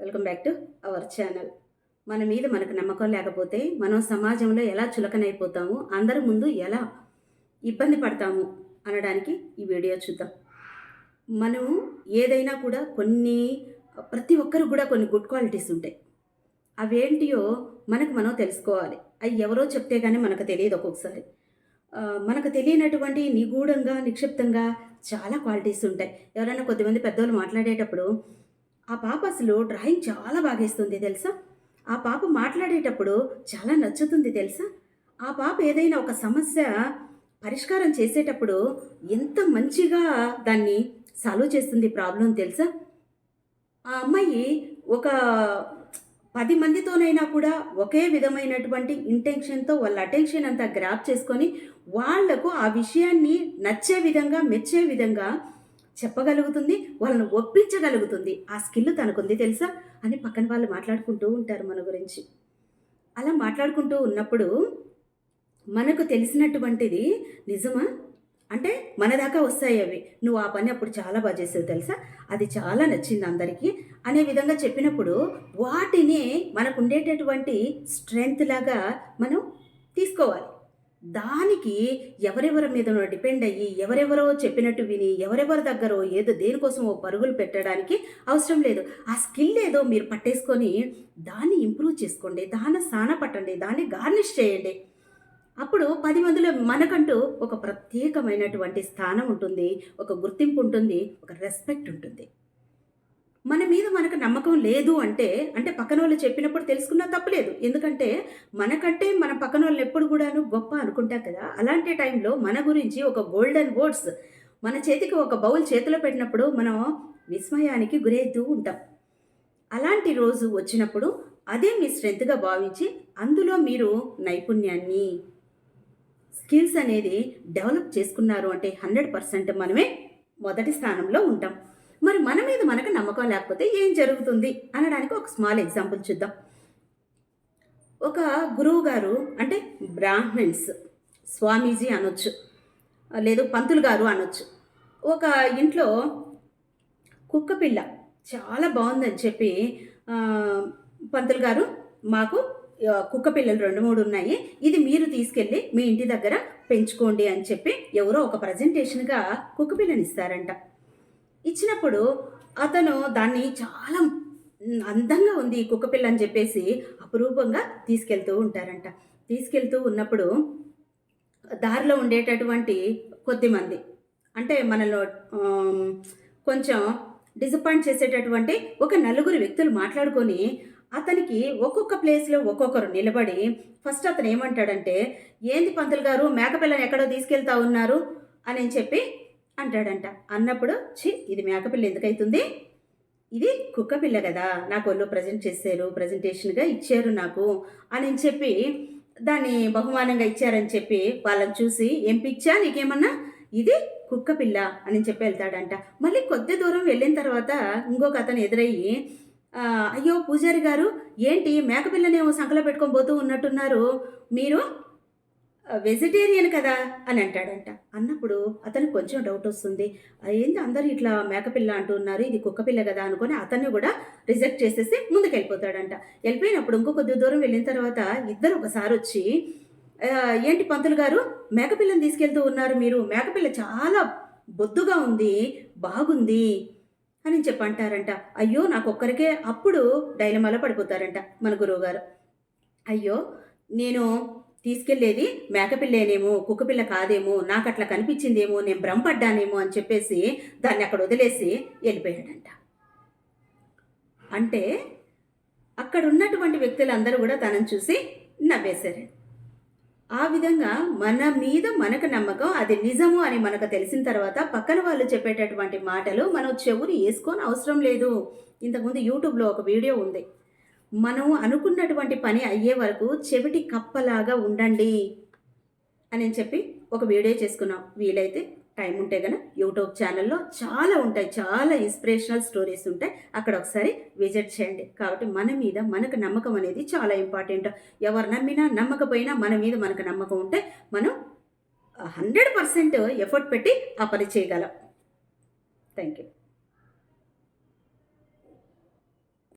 Welcome back to our channel. మన మీద మనకు నమ్మకం లేకపోతే మనం సమాజంలో ఎలా చులకనైపోతాము అందరి ముందు ఎలా ఇబ్బంది పడతాము అనడానికి ఈ వీడియో చూద్దాం. మనం ఏదైనా కూడా కొన్ని ప్రతి ఒక్కరు కూడా కొన్ని గుడ్ క్వాలిటీస్ ఉంటాయి. అవేంటియో మనకు మనం తెలుసుకోవాలి. అవి ఎవరో చెప్తే కానీ మనకు తెలియదు ఒక్కొక్కసారి. మనకు తెలియనటువంటి నిగూఢంగా నిక్షిప్తంగా చాలా క్వాలిటీస్ ఉంటాయి. ఎవరైనా కొద్దిమంది పెద్దవాళ్ళు మాట్లాడేటప్పుడు ఆ పాప అసలు డ్రాయింగ్ చాలా బాగా వేస్తుంది తెలుసా? ఆ పాప మాట్లాడేటప్పుడు చాలా నచ్చుతుంది తెలుసా? ఆ పాప ఏదైనా ఒక సమస్య పరిష్కారం చేసేటప్పుడు ఎంత మంచిగా దాన్ని సాల్వ్ చేస్తుంది ప్రాబ్లం తెలుసా? ఆ అమ్మాయి ఒక పది మందితోనైనా కూడా ఒకే విధమైనటువంటి ఇంటెన్షన్తో వాళ్ళ అటెన్షన్ అంతా గ్రాప్ చేసుకొని వాళ్ళకు ఆ విషయాన్ని నచ్చే విధంగా మెచ్చే విధంగా చెప్పగలుగుతుంది వాళ్ళని ఒప్పించగలుగుతుంది. ఆ స్కిల్ తనకుంది తెలుసా? అని పక్కన వాళ్ళు మాట్లాడుకుంటూ ఉంటారు మన గురించి. అలా మాట్లాడుకుంటూ ఉన్నప్పుడు మనకు తెలిసినటువంటిది నిజమా? అంటే మన దాకా వస్తాయి అవి. నువ్వు ఆ పని అప్పుడు చాలా బాగా చేసేవి తెలుసా? అది చాలా నచ్చింది అందరికీ. అనే విధంగా చెప్పినప్పుడు వాటిని మనకు ఉండేటటువంటి స్ట్రెంగ్త్ లాగా మనం తీసుకోవాలి. దానికి ఎవరెవరి మీద డిపెండ్ అయ్యి ఎవరెవరో చెప్పినట్టు విని ఎవరెవరి దగ్గర ఏదో దేనికోసమో పరుగులు పెట్టడానికి అవసరం లేదు. ఆ స్కిల్ ఏదో మీరు పట్టేసుకొని దాన్ని ఇంప్రూవ్ చేసుకోండి దాన్ని సాన పట్టండి దాన్ని గార్నిష్ చేయండి. అప్పుడు పది మందిలో మనకంటూ ఒక ప్రత్యేకమైనటువంటి స్థానం ఉంటుంది ఒక గుర్తింపు ఉంటుంది ఒక రెస్పెక్ట్ ఉంటుంది. మన మీద మనకు నమ్మకం లేదు అంటే అంటే పక్కన వాళ్ళు చెప్పినప్పుడు తెలుసుకున్నా తప్పలేదు. ఎందుకంటే మనకంటే మన పక్కన వాళ్ళు ఎప్పుడు కూడాను గొప్ప అనుకుంటాం కదా. అలాంటి టైంలో మన గురించి ఒక గోల్డెన్ వర్డ్స్ మన చేతికి ఒక బౌల్ చేతిలో పెట్టినప్పుడు మనం విస్మయానికి గురవుతూ ఉంటాం. అలాంటి రోజు వచ్చినప్పుడు అదే మీ స్ట్రెంత్గా భావించి అందులో మీరు నైపుణ్యాన్ని స్కిల్స్ అనేది డెవలప్ చేసుకున్నారు అంటే హండ్రెడ్ పర్సెంట్ మనమే మొదటి స్థానంలో ఉంటాం. మరి మన మీద మనకు నమ్మకం లేకపోతే ఏం జరుగుతుంది? అనడానికి ఒక స్మాల్ ఎగ్జాంపుల్ చూద్దాం. ఒక గురువు గారు అంటే బ్రాహ్మిన్స్ స్వామీజీ అనొచ్చు లేదు పంతులు గారు అనొచ్చు. ఒక ఇంట్లో కుక్క పిల్ల చాలా బాగుందని చెప్పి పంతులు గారు మాకు కుక్క పిల్లలు రెండు మూడు ఉన్నాయి. ఇది మీరు తీసుకెళ్ళి మీ ఇంటి దగ్గర పెంచుకోండి అని చెప్పి ఎవరో ఒక ప్రజెంటేషన్గా కుక్క పిల్లని ఇస్తారంట. ఇచ్చినప్పుడు అతను దాన్ని చాలా అందంగా ఉంది ఈ కుక్కపిల్ల అని చెప్పేసి అపురూపంగా తీసుకెళ్తూ ఉంటారంట. తీసుకెళ్తూ ఉన్నప్పుడు దారిలో ఉండేటటువంటి కొద్దిమంది అంటే మనలో కొంచెం డిసప్పాయింట్ చేసేటటువంటి ఒక నలుగురు వ్యక్తులు మాట్లాడుకొని అతనికి ఒక్కొక్క ప్లేస్లో ఒక్కొక్కరు నిలబడి ఫస్ట్ అతను ఏమంటాడంటే ఏంది పంతులు గారు మేకపిల్లని ఎక్కడో తీసుకెళ్తా ఉన్నారు అని చెప్పి అంటాడంట. అన్నప్పుడు ఛీ ఇది మేకపిల్ల ఎందుకైతుంది? ఇది కుక్కపిల్ల కదా నాకు ఒళ్ళు ప్రజెంట్ చేశారు ప్రజెంటేషన్గా ఇచ్చారు నాకు అని చెప్పి దాన్ని బహుమానంగా ఇచ్చారని చెప్పి వాళ్ళని చూసి ఏం పిచ్చా నీకేమన్నా? ఇది కుక్కపిల్ల అని చెప్పి వెళ్తాడంట. మళ్ళీ కొద్ది దూరం వెళ్ళిన తర్వాత ఇంకొక అతను ఎదురయ్యి అయ్యో పూజారి గారు ఏంటి మేకపిల్లనేమో సంకలో పెట్టుకొని పోతూ ఉన్నట్టున్నారు మీరు వెజిటేరియన్ కదా అని అంటాడంట. అన్నప్పుడు అతనికి కొంచెం డౌట్ వస్తుంది. ఏంది అందరూ ఇట్లా మేకపిల్ల అంటున్నారు ఇది కుక్కపిల్ల కదా అనుకొని అతన్ని కూడా రిజెక్ట్ చేసేసి ముందుకు వెళ్ళిపోతాడంట వెళ్ళిపోయినప్పుడు ఇంకో కొద్ది దూరం వెళ్ళిన తర్వాత ఇద్దరు ఒకసారి వచ్చి ఏంటి పంతులు గారు మేకపిల్లని తీసుకెళ్తూ ఉన్నారు మీరు. మేకపిల్ల చాలా బొద్దుగా ఉంది బాగుంది అని చెప్పి అంటారంట అయ్యో నాకు ఒక్కరికే అప్పుడు డైలమాలో పడిపోతారంట మన గురువుగారు అయ్యో నేను తీసుకెళ్ళేది మేకపిల్లేనేమో కుక్కపిల్ల కాదేమో నాకు అట్లా కనిపించిందేమో నేను భ్రమపడ్డానేమో అని చెప్పేసి దాన్ని అక్కడ వదిలేసి వెళ్ళిపోయాడంట. అంటే అక్కడ ఉన్నటువంటి వ్యక్తులందరూ కూడా తనను చూసి నవ్వేశారు. ఆ విధంగా మన మీద మనకు నమ్మకం అది నిజము అని మనకు తెలిసిన తర్వాత పక్కన వాళ్ళు చెప్పేటటువంటి మాటలు మనం చెవుని వేసుకొని అవసరం లేదు. ఇంతకుముందు యూట్యూబ్లో ఒక వీడియో ఉంది. మనం అనుకున్నటువంటి పని అయ్యే వరకు చెవిటి కప్పలాగా ఉండండి అని చెప్పి ఒక వీడియో చేసుకున్నాం. వీలైతే టైం ఉంటే కనుక యూట్యూబ్ ఛానల్లో చాలా ఉంటాయి చాలా ఇన్స్పిరేషనల్ స్టోరీస్ ఉంటాయి. అక్కడ ఒకసారి విజిట్ చేయండి. కాబట్టి మన మీద మనకు నమ్మకం అనేది చాలా ఇంపార్టెంట్. ఎవరు నమ్మినా నమ్మకపోయినా మన మీద మనకు నమ్మకం ఉంటే మనం హండ్రెడ్ పర్సెంట్ ఎఫర్ట్ పెట్టి ఆ పని చేయగలం. Thank you